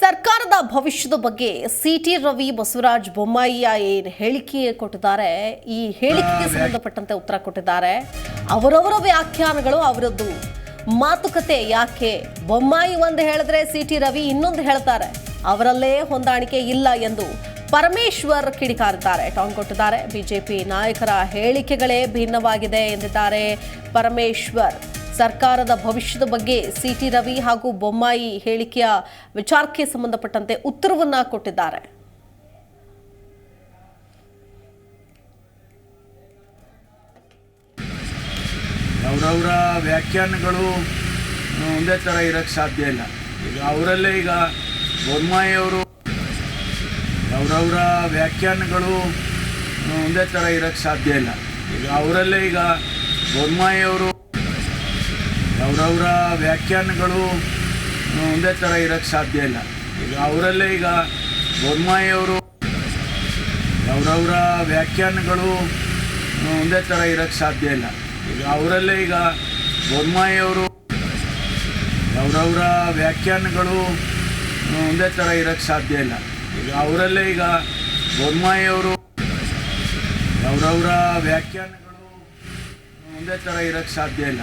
ಸರ್ಕಾರದ ಭವಿಷ್ಯದ ಬಗ್ಗೆ ಸಿ ಟಿ ರವಿ ಬಸವರಾಜ್ ಬೊಮ್ಮಾಯಿಯ ಏನು ಹೇಳಿಕೆ ಕೊಟ್ಟಿದ್ದಾರೆ ಈ ಹೇಳಿಕೆಗೆ ಸಂಬಂಧಪಟ್ಟಂತೆ ಉತ್ತರ ಕೊಟ್ಟಿದ್ದಾರೆ. ಅವರವರ ವ್ಯಾಖ್ಯಾನಗಳು ಅವರದ್ದು. ಮಾತುಕತೆ ಯಾಕೆ? ಬೊಮ್ಮಾಯಿ ಒಂದು ಹೇಳಿದ್ರೆ ಸಿ ಟಿ ರವಿ ಇನ್ನೊಂದು ಹೇಳ್ತಾರೆ. ಅವರಲ್ಲೇ ಹೊಂದಾಣಿಕೆ ಇಲ್ಲ ಎಂದು ಪರಮೇಶ್ವರ್ ಕಿಡಿಕಾರಿದ್ದಾರೆ. ಟಾಂಗ್ ಕೊಟ್ಟಿದ್ದಾರೆ. ಬಿಜೆಪಿ ನಾಯಕರ ಹೇಳಿಕೆಗಳೇ ಭಿನ್ನವಾಗಿದೆ ಎಂದಿದ್ದಾರೆ ಪರಮೇಶ್ವರ್. ಸರ್ಕಾರದ ಭವಿಷ್ಯದ ಬಗ್ಗೆ ಸಿಟಿ ರವಿ ಹಾಗೂ ಬೊಮ್ಮಾಯಿ ಹೇಳಿಕೆಯ ವಿಚಾರಕ್ಕೆ ಸಂಬಂಧಪಟ್ಟಂತೆ ಉತ್ತರವನ್ನ ಕೊಟ್ಟಿದ್ದಾರೆ. ಅವರವರ ವ್ಯಾಖ್ಯಾನಗಳು ಒಂದೇ ಥರ ಇರೋಕ್ಕೆ ಸಾಧ್ಯ ಇಲ್ಲ. ಈಗ ಅವರಲ್ಲೇ ಈಗ ಬೊಮ್ಮಾಯಿ ಅವರು ಅವರವರ ವ್ಯಾಖ್ಯಾನಗಳು ಒಂದೇ ಥರ ಇರೋಕ್ಕೆ ಸಾಧ್ಯ ಇಲ್ಲ. ಈಗ ಅವರಲ್ಲೇ ಈಗ ಬೊಮ್ಮಾಯಿ ಅವರು ಅವರವರ ವ್ಯಾಖ್ಯಾನಗಳು ಒಂದೇ ಥರ ಇರೋಕ್ಕೆ ಸಾಧ್ಯ ಇಲ್ಲ. ಈಗ ಅವರಲ್ಲೇ ಈಗ ಬೊಮ್ಮಾಯಿಯವರು ಅವರವರ ವ್ಯಾಖ್ಯಾನಗಳು ಒಂದೇ ಥರ ಇರೋಕ್ಕೆ ಸಾಧ್ಯ ಇಲ್ಲ. ಈಗ ಅವರಲ್ಲೇ ಈಗ ಬೊಮ್ಮಾಯಿಯವರು ಅವರವರ ವ್ಯಾಖ್ಯಾನಗಳು ಒಂದೇ ಥರ ಇರೋಕ್ಕೆ ಸಾಧ್ಯ ಇಲ್ಲ. ಈಗ ಅವರಲ್ಲೇ ಈಗ ಬೊಮ್ಮಾಯಿಯವರು ಅವರವರ ವ್ಯಾಖ್ಯಾನಗಳು ಒಂದೇ ಥರ ಇರೋಕ್ಕೆ ಸಾಧ್ಯ ಇಲ್ಲ.